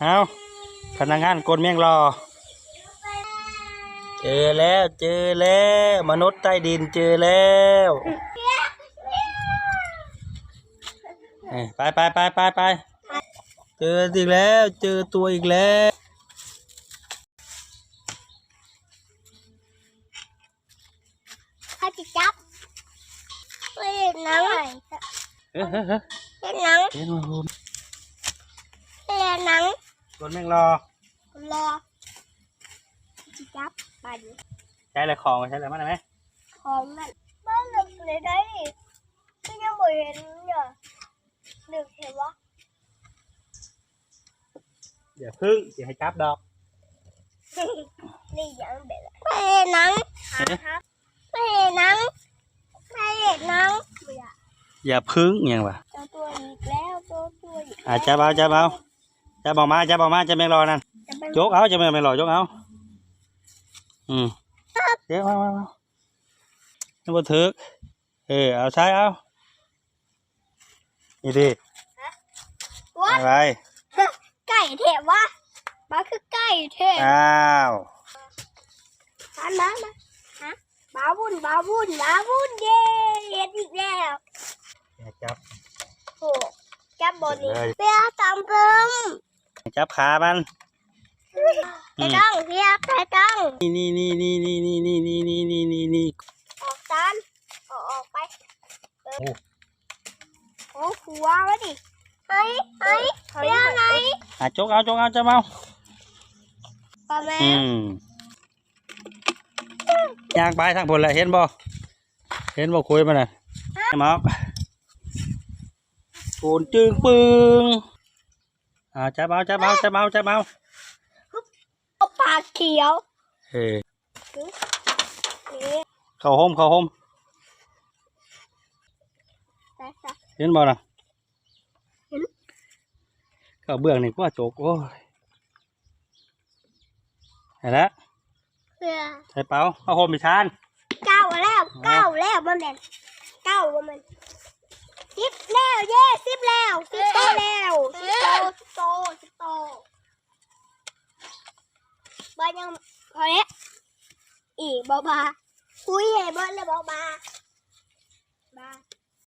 เอาพนักงานกลเมียงรอ เจอแล้วเจอแล้ว มนุษย์ใต้ดินเจอแล้วเอ้ยไปไปไปไปไปเจออีกแล้ว เจอตัวอีกแล้วข้าจะจับเฮ้ยหนังเฮ้ยเฮ้ยเฮ้ยเห็นหนังเห็นมาพูนเห็นหนังกลเมียงรอรอจะจับไปดิใช้อะไรของใช้อะไรมาได้ไหมของมันบ้านหลึกเลยได้ดิก็ยังไม่เห็นเนี่ยหลึกเห็นวะอย่าพึ่งอย่าให้จับดอก นี่ยังเด็ดไม่เห็นหนังเอ๊ะไม่เห็นหนังไม่เห็นหนังเบื่ออย่าพึ่งยังวะเจอตัวอีกแล้วตัวตัวอีกอะจับเอาจับเอา จับออกมาจับออกมาจะแมงรอนั่นจะไปยกเอาจะแมงแมงรอยกเอาอืมเดี๋ยวมามามานี่บ่ถึกเออเอาใช้เอานี่ดิวัดอะไรไก่เทพวะมันคือไก่เทพอ้าวมามามาฮะบาวุ่นบาวุ่นบาวุ่นเย้เห็นอีกแล้วอย่าจับโอ้จับบนนี้เลยเปียตามเพิ่ม จับขามันไปต้องเปียไปต้องนี่นี่นี่นี่นี่นี่นี่นี่นี่นี่นี่นี่ออกตามออกออกไปเออโอ้โอ้หัววะดิไอ้ไอ้เปียไงอะจกเอาจกเอาจับเอาปลาแม่อืมย่างไปทางผลแหละเห็นบ่เห็นบ่คุยมันน่ะมาโกนจึงปึง อ่าจับเอาจับเอาจับเอาจับเอาเอาปากเขียวเฮ้ยนี่เข้าห่มเข้าห่มใส่ใส่เห็นบ่น่ะเห็นเข้าเบื้องนี่ก็โจกโอ้ยเห็นแล้วเพื่อใส่เป๋าเข้าห่มอีกชานเก้าแล้วเก้าแล้วมันเป็นเก้าว่ามันสิบแล้วเย้สิบแล้วสิบโตแล้วสิบโตสิบโตสิบโต บ้านยังพอแล้วอีบอบาคุยใหญ่เบิ้ลเลยบอบาบา